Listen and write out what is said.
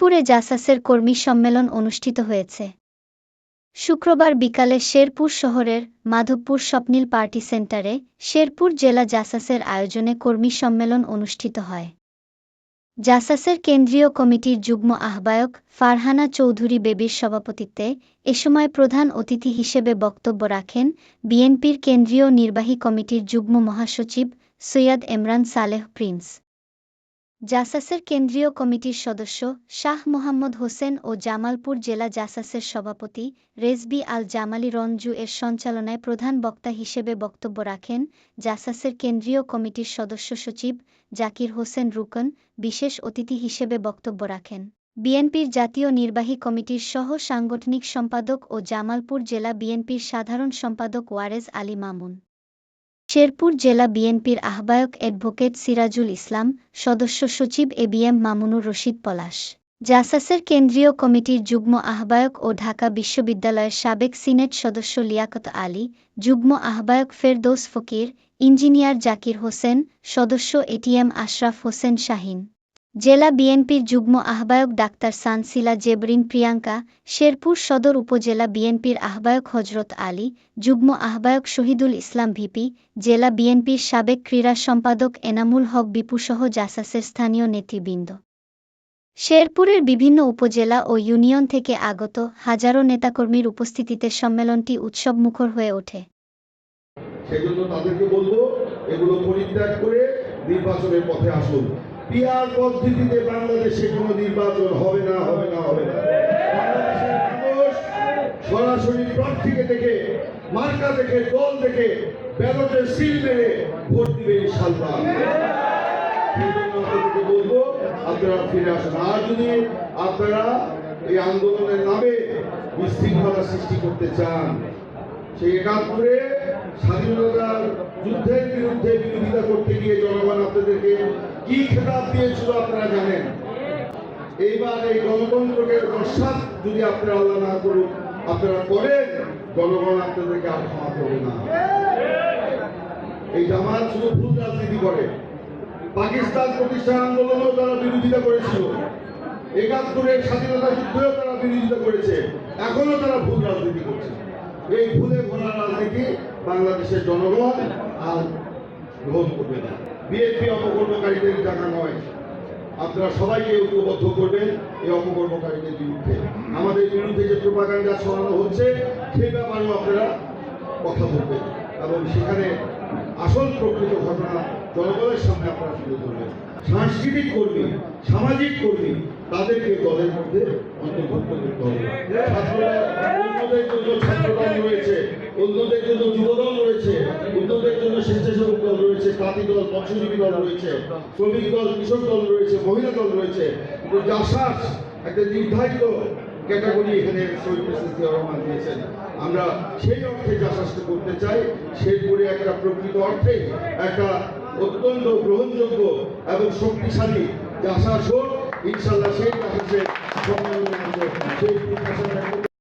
শেরপুরে জাসাসের কর্মী সম্মেলন অনুষ্ঠিত হয়েছে। শুক্রবার বিকালে শেরপুর শহরের মাধবপুর স্বপ্নিল পার্টি সেন্টারে শেরপুর জেলা জাসাসের আয়োজনে কর্মী সম্মেলন অনুষ্ঠিত হয়। জাসাসের কেন্দ্রীয় কমিটির যুগ্ম আহ্বায়ক ফারহানা চৌধুরী বেবির সভাপতিত্বে এ সময় প্রধান অতিথি হিসেবে বক্তব্য রাখেন বিএনপির কেন্দ্রীয় নির্বাহী কমিটির যুগ্ম মহাসচিব সৈয়দ এমরান সালেহ প্রিন্স। জাসাসের কেন্দ্রীয় কমিটির সদস্য শাহ মোহাম্মদ হোসেন ও জামালপুর জেলা জাসাসের সভাপতি রেজবি আল জামালি রঞ্জু এর সঞ্চালনায় প্রধান বক্তা হিসেবে বক্তব্য রাখেন জাসাসের কেন্দ্রীয় কমিটির সদস্য সচিব জাকির হোসেন রুকন, বিশেষ অতিথি হিসেবে বক্তব্য রাখেন। বিএনপির জাতীয় নির্বাহী কমিটির সহ সাংগঠনিক সম্পাদক ও জামালপুর জেলা বিএনপির সাধারণ সম্পাদক ওয়ারেজ আলী মামুন। শেরপুর জেলা বিএনপির আহ্বায়ক অ্যাডভোকেট সিরাজুল ইসলাম, সদস্য সচিব A B M Mamunur Rashid Palash, জাসাসের কেন্দ্রীয় কমিটির যুগ্ম আহ্বায়ক ও ঢাকা বিশ্ববিদ্যালয়ের সাবেক সিনেট সদস্য লিয়াকত আলী, যুগ্ম আহ্বায়ক ফেরদৌস ফকির, ইঞ্জিনিয়ার জাকির হোসেন, সদস্য A T M Ashraf Hossain Shahin. জেলা বিএনপির যুগ্ম আহ্বায়ক ডাক্তার সানসিলা জেবরিন প্রিয়াঙ্কা, শেরপুর সদর উপজেলা বিএনপির আহ্বায়ক হজরত আলী, যুগ্ম আহ্বায়ক শহীদুল ইসলাম ভিপি, জেলা বিএনপির সাবেক ক্রীড়া সম্পাদক এনামুল হক বিপুসহ জাসাসের স্থানীয় নেতৃবৃন্দ। শেরপুরের বিভিন্ন উপজেলা ও ইউনিয়ন থেকে আগত হাজারো নেতাকর্মীর উপস্থিতিতে সম্মেলনটি উৎসবমুখর হয়ে ওঠে। সেজন্য তাদেরকে বলব, এগুলো পরিত্যাগ করে নির্বাচনের পথে আসুন। পিয়ার পদ্ধতিতে বাংলাদেশে কোনো নির্বাচন হবে না হবে না হবে না। বাংলাদেশের মানুষ সরাসরি প্রার্থীকে দেখে, মার্কা দেখে, দল দেখে ব্যালটে সিল মেরে ভোট দিবে ইনশাল্লাহ বলব, আপনারা ফিরে আসুন। আর যদি আপনারা এই আন্দোলনের নামে বিশৃঙ্খলা সৃষ্টি করতে চান, সেই একাত্তরে স্বাধীনতার যুদ্ধের বিরুদ্ধে বিরোধিতা করতে গিয়ে জনগণ আপনাদেরকে কি খেতাব দিয়েছিল আপনারা জানেন? এইবার এই গণতন্ত্রকে নস্বাত যদি আপনারা আল্লাহ না করুন আপনারা করেন জনগণ আপনাদেরকে আর ক্ষমা করবে না। এই জামাত শুধু ভুল রাজনীতি করে। পাকিস্তান প্রতিষ্ঠান আন্দোলনও তারা বিরোধিতা করেছিল। একাত্তরের স্বাধীনতা যুদ্ধেও তারা বিরোধিতা করেছে। এখনও তারা ভুল রাজনীতি করছে। এই ভুলে ভরা রাজনীতি বাংলাদেশের জনগণ আর গ্রহণ করবে না। বিএনপি অপকর্মকারীদের জায়গা নয়। আপনারা সবাইকে ঐক্যবদ্ধ করবেন এই অপকর্মকারীদের বিরুদ্ধে। আমাদের বিরুদ্ধে যে প্রোপাগান্ডা ছড়ানো হচ্ছে সে ব্যাপারেও আপনারা কথা বলবেন এবং সেখানে আসল প্রকৃত ঘটনা জনগণের সামনে আপনারা তুলে ধরবেন। সাংস্কৃতিক কর্মী, সামাজিক কর্মী তাদেরকে দলের মধ্যে অন্তর্ভুক্ত করতে হবে। ছাত্ররা জন্য ছাত্রদল রয়েছে, অন্যদের জন্য যুবদল রয়েছে, অন্যদের জন্য স্বেচ্ছাসেবক দল রয়েছে তাঁতি দল মৎস্যজীবী দল রয়েছে, শ্রমিক দল, কৃষক দল রয়েছে, মহিলা দল রয়েছে। জাসাস একটা নির্ধারিত ক্যাটাগরি এখানে শহীদ প্রেসিডেন্ট জিয়া রহমান দিয়েছেন। আমরা সেই অর্থে জাসাসকে করতে চাই শেরপুরে একটা প্রকৃত অর্থে একটা অত্যন্ত গ্রহণযোগ্য এবং শক্তিশালী জাসাস হোক ইনশাল্লাহ সেই জাসাসের সম্মেলনের মধ্যে সেই প্রত্যাশা রাখব।